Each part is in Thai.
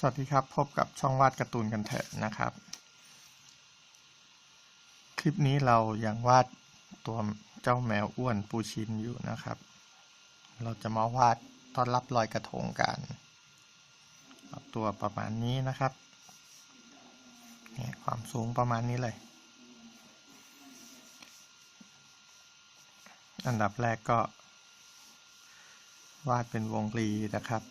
สวัสดีครับ พบกับช่องวาดการ์ตูนกันเถอะนะครับ คลิปนี้เรายังวาดตัวเจ้าแมวอ้วนปูชินอยู่นะครับ เราจะมาวาดต้อนรับลอยกระทงกันเอาตัวประมาณนี้นะครับเนี่ยความสูงประมาณนี้เลย อันดับแรกก็ วาดเป็นวงรีนะครับ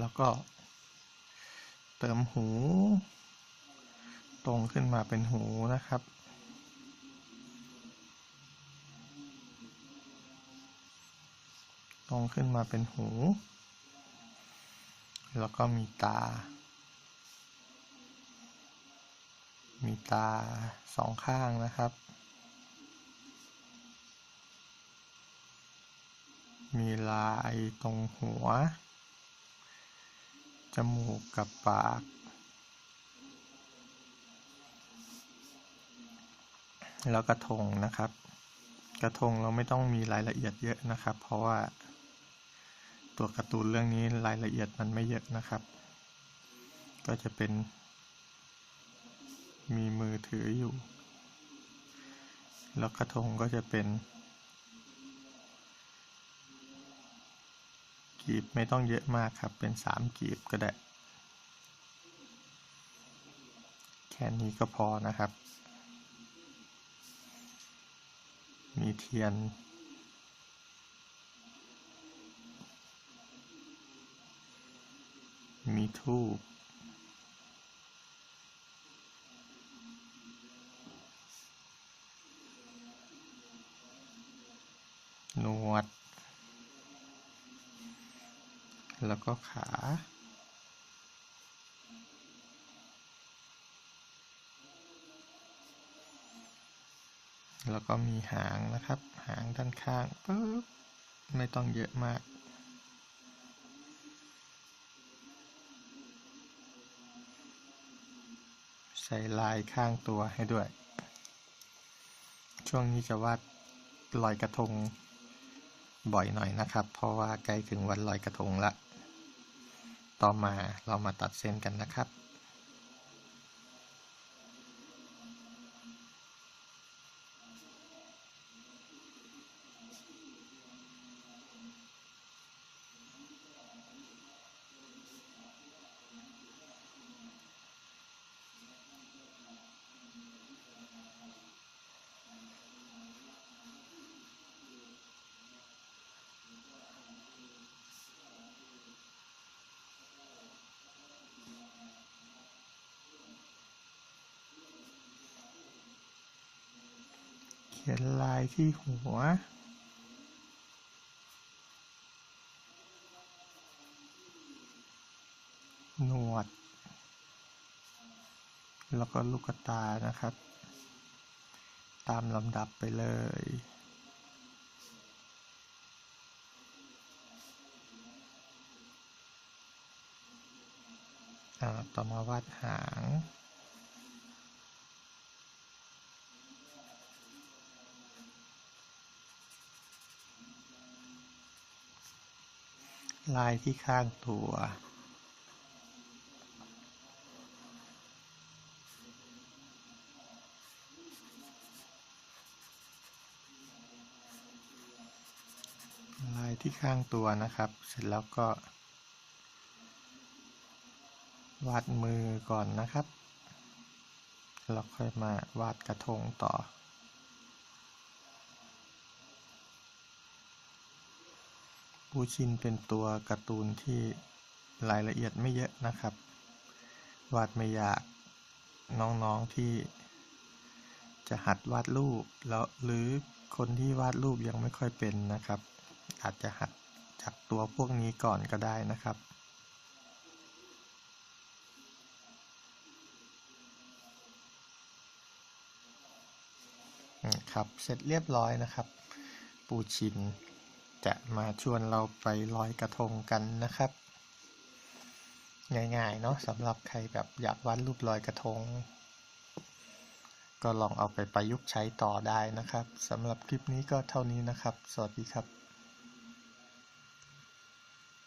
แล้วก็ เติมหู ตรงขึ้นมาเป็นหูนะครับ ตรงขึ้นมาเป็นหู แล้วก็มีตา มีตาสองข้างนะครับมีลายตรงหัว จมูกกับปาก แล้วกระทงนะครับ กระทงเราไม่ต้องมีรายละเอียดเยอะนะครับ เพราะว่าตัวการ์ตูนเรื่องนี้รายละเอียดมันไม่เยอะนะครับ ก็จะเป็น มีมือถืออยู่ แล้วกระทงก็จะเป็น กีบไม่ต้องเยอะมากครับ เป็นสามกีบก็ได้ แค่นี้ก็พอนะครับ มีเทียน มีทูบหนวด แล้วก็ขา แล้วก็มีหางนะครับ หางด้านข้างปึ๊บไม่ต้องเยอะมากใส่ลายข้างตัวให้ด้วย ช่วงนี้จะวาดลอยกระทงบ่อยหน่อยนะครับ เพราะว่าใกล้ถึงวันลอยกระทงละ ต่อมาเรามาตัดเส้นกันนะครับ ขียนลายที่หัว หนวด แล้วก็ลูกตานะครับ ตามลำดับไปเลยต่อมาวาดหาง ลายที่ข้างตัว ลายที่ข้างตัวนะครับ เสร็จแล้วก็ วาดมือก่อนนะครับ แล้วค่อยมาวาดกระทงต่อ ปูชินเป็นตัวการ์ตูนที่รายละเอียดไม่เยอะนะครับ วาดไม่ยากน้องๆที่จะหัดวาดรูปแล้วหรือคนที่วาดรูปยังไม่ค่อยเป็นนะครับ อาจจะหัดจากตัวพวกนี้ก่อนก็ได้นะครับอืมครับเสร็จเรียบร้อยนะครับ ปูชิน จะมาชวนเราไปลอยกระทงกันนะครับ ง่ายๆเนาะสำหรับใครแบบอยากวาดรูปลอยกระทง ก็ลองเอาไปประยุกต์ใช้ต่อได้นะครับสำหรับคลิปนี้ก็เท่านี้นะครับ สวัสดีครับ